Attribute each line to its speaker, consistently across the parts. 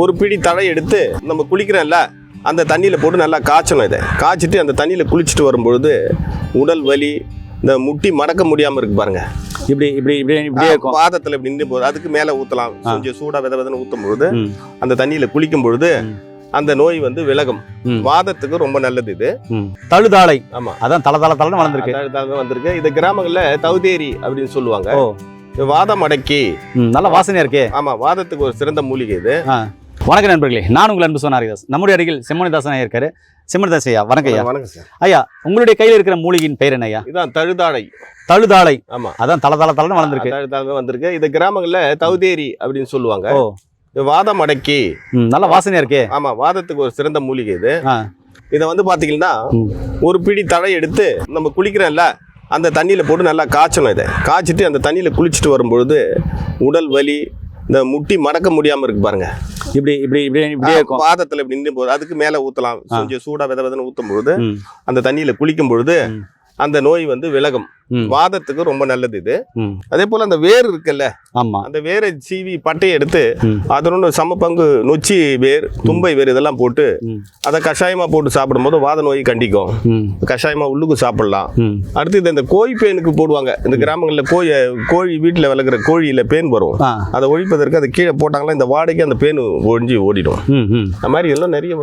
Speaker 1: ஒரு பிடி தழை எடுத்து நம்ம குளிக்கிறோம்ல அந்த தண்ணியில் போட்டு நல்லா காய்ச்சணும் இதை. காய்ச்சிட்டு அந்த தண்ணியில் குளிச்சுட்டு வரும்பொழுது உடல் வலி இந்த முட்டி மடக்க முடியாமல் இருக்கு பாருங்க.
Speaker 2: இப்படி இப்படி இப்படி இப்படியே
Speaker 1: பாதத்தில் இப்படி நின்று போகுது. அதுக்கு மேலே ஊற்றலாம் கொஞ்சம் சூடாக வித விதன்னு ஊற்றும் பொழுது அந்த தண்ணியில் குளிக்கும் பொழுது. அந்த நோய் வந்து விலகும். வாதத்துக்கு ரொம்ப நல்லது இது.
Speaker 2: தழுதாளை
Speaker 1: ஆமாம்
Speaker 2: அதான் தல தல தலன்னு வளர்ந்துருக்கு.
Speaker 1: வந்திருக்கு இது கிராமங்களில் தௌதேரி அப்படின்னு சொல்லுவாங்க. வாதம் அடக்கி.
Speaker 2: நல்ல வாசனையா இருக்கே.
Speaker 1: ஆமாம் வாதத்துக்கு ஒரு சிறந்த மூலிகை இது.
Speaker 2: வணக்கம் நண்பர்களே நான் உங்கள் அன்பு சொன்ன ஹரிதாஸ் நம்முடைய அருகில் செம்மணிதாசன் ஐயா இருக்காரு. செம்மணிதாஸ் ஐயா வணக்கம் ஐயா.
Speaker 1: வணக்கம் சார்.
Speaker 2: ஐயா உங்களுடைய கையில் இருக்கிற மூலிகையின் பெயர் என்ன ஐயா?
Speaker 1: இதான் தழுதாழை
Speaker 2: தழுதாளை
Speaker 1: ஆமாம்
Speaker 2: அதான் தல தல தலன்னு வளர்ந்துருக்கு.
Speaker 1: தழுதாழை வந்திருக்கு. இது கிராமங்களில் தௌதேரி அப்படின்னு சொல்லுவாங்க. வாதம் அடக்கி.
Speaker 2: நல்ல வாசனையா இருக்கே.
Speaker 1: ஆமாம் வாதத்துக்கு ஒரு சிறந்த மூலிகை இது. இதை வந்து பார்த்தீங்கன்னா
Speaker 2: ம்.
Speaker 1: ஒரு பிடி தழை எடுத்து நம்ம குளிக்கிறோம்ல அந்த தண்ணியில் போட்டு நல்லா காய்ச்சணும் இதை. காய்ச்சிட்டு அந்த தண்ணியில் குளிச்சுட்டு வரும்பொழுது உடல் வலி இந்த முட்டி மடக்க முடியாமல் இருக்கு பாருங்க.
Speaker 2: இப்படி இப்படி இப்படி இப்படியே இருக்கும்.
Speaker 1: பாதத்தில் இப்படி நின்று போகுது. அதுக்கு மேலே ஊற்றலாம் கொஞ்சம் சூடாக வித விதன்னு ஊற்றும் பொழுது அந்த தண்ணியில் குளிக்கும் பொழுது. அந்த நோய் வந்து விலகும். வாதத்துக்கு ரொம்ப நல்லது இது. அதே போல் அந்த வேர் இருக்குல்ல
Speaker 2: ஆமா.
Speaker 1: அந்த வேரை சீவி பட்டையை எடுத்து அதனோட சம பங்கு நொச்சி வேர் தும்பை வேர் இதெல்லாம் போட்டு அதை கஷாயமாக போட்டு சாப்பிடும்போது வாத நோய் கண்டிக்கும்.
Speaker 2: ம்,
Speaker 1: கஷாயமாக உள்ளுக்கு சாப்பிடலாம். அடுத்து இந்த- கோழி பேனுக்கு போடுவாங்க. இந்த கிராமங்களில் கோழி கோழி வீட்டில் வளர்க்குற கோழியில் பேன் வரும். அதை ஒழிப்பதற்கு அதை கீழே போட்டாங்களா இந்த வாடகைக்கு அந்த பேன் ஒழிஞ்சு ஓடிடும். அந்த மாதிரி எல்லாம் நிறைய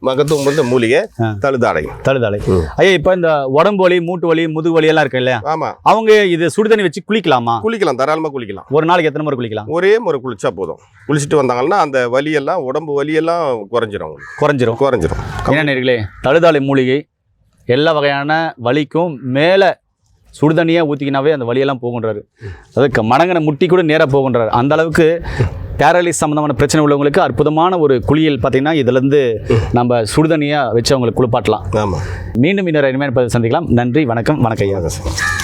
Speaker 1: மகத்துவம் வந்து மூலிகை. தழுதாடை.
Speaker 2: தழுதாளை
Speaker 1: ம்.
Speaker 2: ஐயா இப்போ இந்த உடம்பு வலி மூட்டு வலி முதுகு வலி எல்லாம் இருக்கு இல்லையா?
Speaker 1: ஆமாம்
Speaker 2: அவங்க இது சுடுதண்ணி வச்சு குளிக்கலாமா?
Speaker 1: குளிக்கலாம் தாராளமாக குளிக்கலாம்.
Speaker 2: ஒரு நாளைக்கு எத்தனை முறை குளிக்கலாம்?
Speaker 1: ஒரே முறை குளிச்சா போதும். குளிச்சுட்டு வந்தாங்கன்னா அந்த வலியெல்லாம் உடம்பு வலியெல்லாம் குறைஞ்சிரும்.
Speaker 2: குறைஞ்சிரும்.
Speaker 1: குறைஞ்சிரும்.
Speaker 2: என்ன நேர்களே தழுதாளை மூலிகை எல்லா வகையான வலிக்கும் மேலே சுடுதண்ணியாக ஊற்றிக்கினாவே அந்த வலியெல்லாம் போகுன்றாரு. அதுக்கு மடங்கின முட்டி கூட நேராக போகுன்றாரு. அந்த அளவுக்கு பேரலிஸ் சம்மந்தமான பிரச்சனை உள்ளவங்களுக்கு அற்புதமான ஒரு குளியல் பார்த்தீங்கன்னா இதுலேருந்து நம்ம சுடுதண்ணியாக வச்சு அவங்களுக்கு குளிப்பாட்டலாம். மீண்டும் இன்னொரு இனிமேல் சந்திக்கலாம். நன்றி வணக்கம் வணக்கம். ஐயா